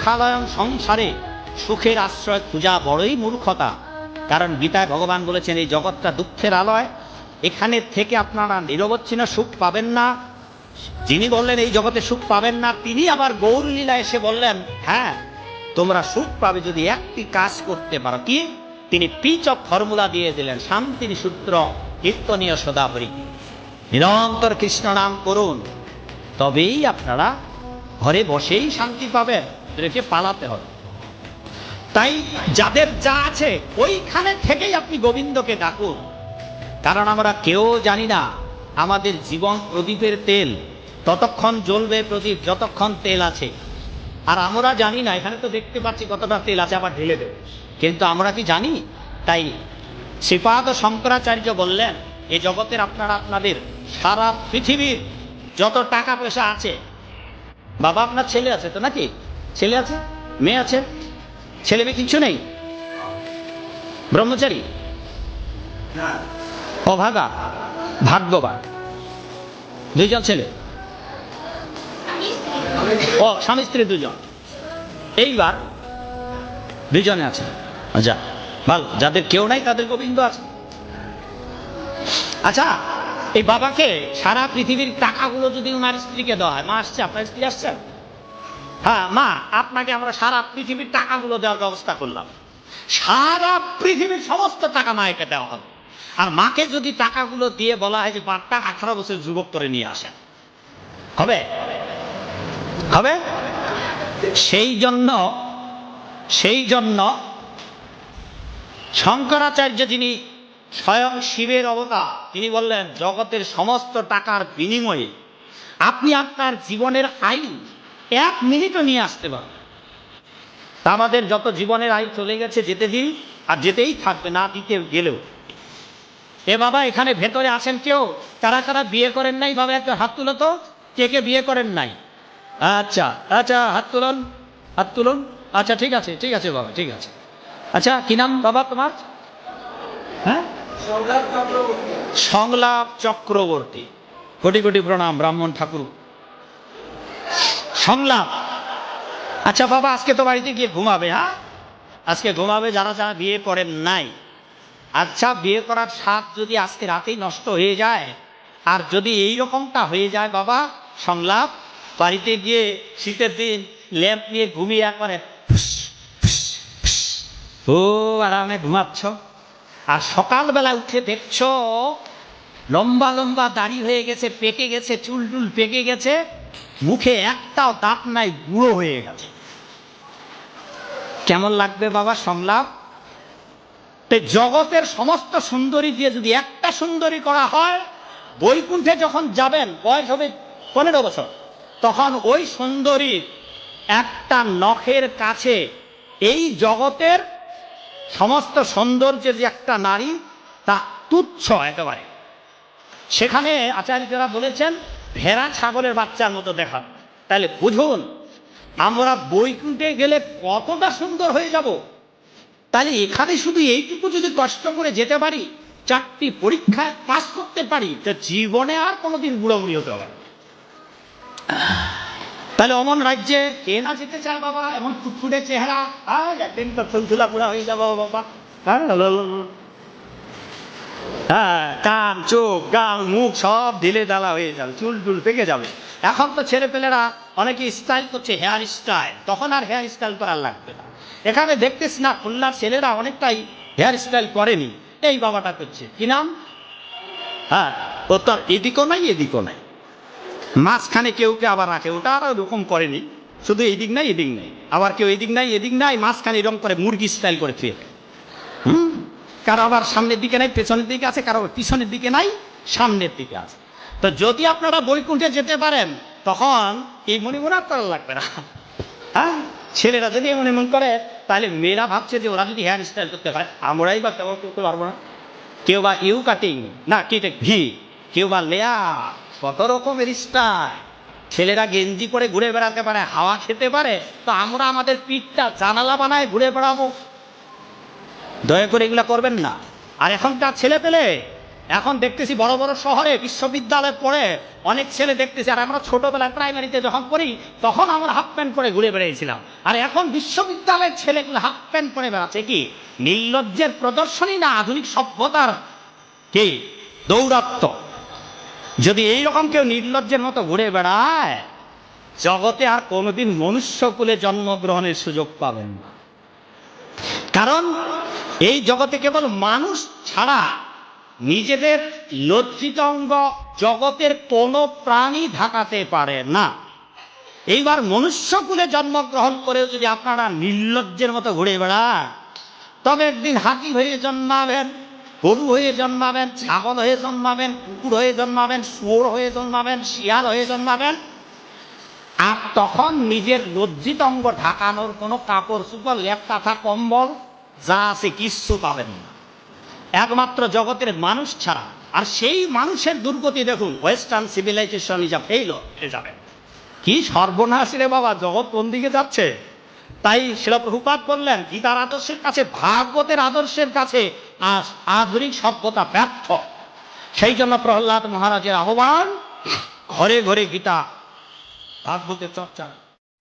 দুঃখালয়ন সংসারে সুখের আশ্রয় খোঁজা বড়ই মূর্খতা। কারণ গীতায় ভগবান বলেছেন, এই জগৎটা দুঃখের আলয়। এখানে থেকে আপনারা নিরবচ্ছিন্ন সুখ পাবেন না। যিনি বললেন, এই জগতে সুখ পাবেন না, তিনি আবার গৌরলীলা এসে বললেন হ্যাঁ তোমরা সুখ পাবে যদি একটি কাজ করতে পারো। কি? তিনি পিচ অফ ফর্মুলা দিয়ে দিলেন, শান্তির সূত্র, কীর্তনীয় সদাহরি নিরন্তর কৃষ্ণ নাম করুন, তবেই আপনারা ঘরে বসেই শান্তি পাবেন। এদেরকে পালাতে হবে। তাই যাদের যা আছে, ওইখানে থেকেই আপনি গোবিন্দকে ডাকুন। কারণ আমরা কেউ জানি না আমাদের জীবন প্রদীপের তেল, ততক্ষণ জ্বলবে প্রদীপ যতক্ষণ তেল আছে। আর আমরা জানি না, এখানে তো দেখতে পাচ্ছি কতটা তেল আছে, আবার ঢেলে দেবে। কিন্তু আমরা কি জানি? তাই শ্রীপাদ শঙ্করাচার্য বললেন, এ জগতের আপনারা আপনাদের সারা পৃথিবীর যত টাকা পয়সা আছে, বাবা আপনার ছেলে আছে তো নাকি? ছেলে আছে? মেয়ে আছে? ছেলে মেয়ে কিছু নেই? ব্রহ্মচারী? অভাগা? ভাগ্যবান। দুইজন ছেলে? ও, স্বামী স্ত্রী দুজন। এইবার দুজনে আছে। আচ্ছা ভালো, যাদের কেউ নাই, তাদের গোবিন্দ আছে। আচ্ছা এই বাবাকে সারা পৃথিবীর টাকাগুলো যদি ওনার স্ত্রীকে দেওয়া হয়, মা আসছে, আপনার স্ত্রী আসছে? হ্যাঁ মা, আপনাকে আমরা সারা পৃথিবীর টাকাগুলো দেওয়ার ব্যবস্থা করলাম। সারা পৃথিবীর সমস্ত টাকা মায়েকে দেওয়া হবে। আর মাকে যদি টাকাগুলো দিয়ে বলা হয় যে বারটা আঠারো বছর যুবক করে নিয়ে আসেন। হবে? হবে? সেই জন্য সেই জন্য শঙ্করাচার্য যিনি স্বয়ং শিবের অবতার, তিনি বললেন, জগতের সমস্ত টাকার বিনিময়ে আপনি আপনার জীবনের আয়ু এক মিনিটও নিয়ে আসতে পারেন তা আমাদের যত জীবনের আয়ু চলে গেছে যেতে দিই আর যেতেই থাকবে না, দিতে গেলেও। এ বাবা, এখানে ভেতরে আসেন কেউ? তারা কারা বিয়ে করেন নাই? বাবা, একটা হাত তুলো তো। কে কে বিয়ে করেন নাই? আচ্ছা আচ্ছা হাত তুলুন হাত তুলুন। আচ্ছা ঠিক আছে ঠিক আছে বাবা, ঠিক আছে। আচ্ছা কি নাম বাবা তোমার? হ্যাঁ? সংলাপ চক্রবর্তী। কোটি কোটি প্রণাম, ব্রাহ্মণ ঠাকুর। সংলাপ। আচ্ছা বাবা, আজকে তো বাড়িতে গিয়ে ঘুমাবে হ্যাঁ? আজকে ঘুমাবে, যারা যারা বিয়ে করেন নাই। আচ্ছা বিয়ে করার স্বাদ যদি আজকে রাতেই নষ্ট হয়ে যায়, আর যদি এই রকমটা হয়ে যায় বাবা, সংলাপ, বাড়িতে গিয়ে শীতের দিন ল্যাম্প নিয়ে ঘুমিয়ে একবারে। ও, আরামে ঘুমাচ্ছ। আর সকালবেলা উঠে দেখছ, লম্বা লম্বা দাড়ি হয়ে গেছে, পেকে গেছে, চুল টুল পেকে গেছে। মুখে একটাও দাঁত নাই বুড়ো হয়ে গেছে কেমন লাগবে বাবা সংলাপ? জগতের সমস্ত সুন্দরী দিয়ে যদি একটা সুন্দরী করা হয়, বৈকুণ্ঠে যখন যাবেন, বয়স হবে পনেরো বছর, তখন ওই সুন্দরী একটা নখের কাছে এই জগতের সমস্ত সৌন্দর্যের যে একটা নারী, তা তুচ্ছ একেবারে। সেখানে আচার্যরা বলেছেন ভেড়া ছাগলের বাচ্চার মতো দেখা। তাহলে বুঝুন, আমরা বৈকুণ্ঠে গেলে কতটা সুন্দর হয়ে যাব? তাহলে এখানে শুধু এইটুকু যদি কষ্ট করে যেতে পারি, চারটি পরীক্ষায় পাস করতে পারি, তো জীবনে আর কোনোদিন বুড়োবুড়ি হতে হবে তাহলে অমন রাজ্যে কে না যেতে চায় বাবা, এমন ফুটফুটে চেহারা, আর একদিন তো ফুলফুলা পুরা হয়ে যাব বাবা। হ্যাঁ। হ্যাঁ কান, চোখ, গাল, মুখ সব ঢিলে ডালা হয়ে যাবে, চুল টুল পেকে যাবে। এখন তো ছেলে পেলেরা অনেকে স্টাইল করছে হেয়ার স্টাইল তখন আর হেয়ার স্টাইল করার লাগবে না। এখানে দেখতেছি না, খুলনার ছেলেরা অনেকটাই হেয়ার স্টাইল করেনি। এই বাবাটা করছে। কি নাম? হ্যাঁ ও তো এদিকও নাই এদিকও নাই। মাঝখানে কেউ কে আবার রাখে, ওটা আর ওরকম করেনি। শুধু এদিক নাই এদিক নাই। আবার কেউ এদিক নাই এদিক নাই, মাঝখানে এরকম করে মুরগি স্টাইল করে হুম কারও আবার সামনের দিকে নাই, পেছনের দিকে আছে, কারও পিছনের দিকে নাই, সামনের দিকে আছে। তো যদি আপনারা বৈকুণ্ঠে যেতে পারেন, তখন এই মনিমুনা করা লাগবে না। হ্যাঁ? ছেলেরা যদি এমন করে, তাহলে মেয়েরা ভাবছে যে ওরা যদি হেয়ার স্টাইল করতে পারে, আমরাই বা তেমন করতে পারব না। কেউ বা ইউ কাটিং না কেটে ভি, কেউ বা লেয়া কত রকমের স্টাইল ছেলেরা গেঞ্জি পরে ঘুরে বেড়াতে পারে, হাওয়া খেতে পারে, তো আমরা আমাদের পিঠটা জানালা বানায় ঘুরে বেড়াবো। দয়া করে এগুলা করবেন না। আর এখনকার ছেলে পেলে, এখন দেখতেছি বড় বড় শহরে, বিশ্ববিদ্যালয়ে পড়ে, অনেক ছেলে দেখতেছি। আর আমরা ছোটবেলায় প্রাইমারিতে যখন পড়ি, তখন আমরা হাফ প্যান্ট পরে ঘুরে বেড়িয়েছিলাম আর এখন বিশ্ববিদ্যালয়ের ছেলেগুলো হাফ প্যান্ট পরে বেড়াচ্ছে কি? নির্লজ্জের প্রদর্শনী না আধুনিক সভ্যতার? কি? দৌরাত্ম যদি এইরকম কেউ নির্লজ্জের মতো ঘুরে বেড়ায়, জগতে আর কোনোদিন মনুষ্যকুলে জন্মগ্রহণের সুযোগ পাবেন না। কারণ এই জগতে কেবল মানুষ ছাড়া নিজেদের লজ্জিত অঙ্গ জগতের কোনো প্রাণী ঢাকাতে পারে না। এইবার মনুষ্যকুলে জন্মগ্রহণ করেও যদি আপনারা নির্লজ্জের মতো ঘুরে বেড়ান, তবে একদিন হাতি হয়ে জন্মাবেন, গরু হয়ে জন্মাবেন, ছাগল হয়ে জন্মাবেন, কুকুর হয়ে জন্মাবেন, শুয়োর হয়ে জন্মাবেন, শিয়াল হয়ে জন্মাবেন, আর তখন নিজের লজ্জিত অঙ্গ ঢাকানোর কোনো কাপড় চুপড় লেপ, কাঁথা, কম্বল যা আছে কিচ্ছু পাবেন না। একমাত্র জগতের মানুষ ছাড়া, আর সেই মানুষের দুর্গতি দেখুন ওয়েস্টার্ন সিভিলাইজেশন যা ফেইল যাবে। কি সর্বনাশ রে বাবা, জগৎ কোন দিকে যাচ্ছে? তাই শিলা প্রভুপাত বললেন, গীতার আদর্শের কাছে, ভাগবতের আদর্শের কাছে আজ আধুনিক সভ্যতা ব্যর্থ। সেই জন্য প্রহ্লাদ মহারাজের আহ্বান, ঘরে ঘরে গীতা, ভাগবতের চর্চা।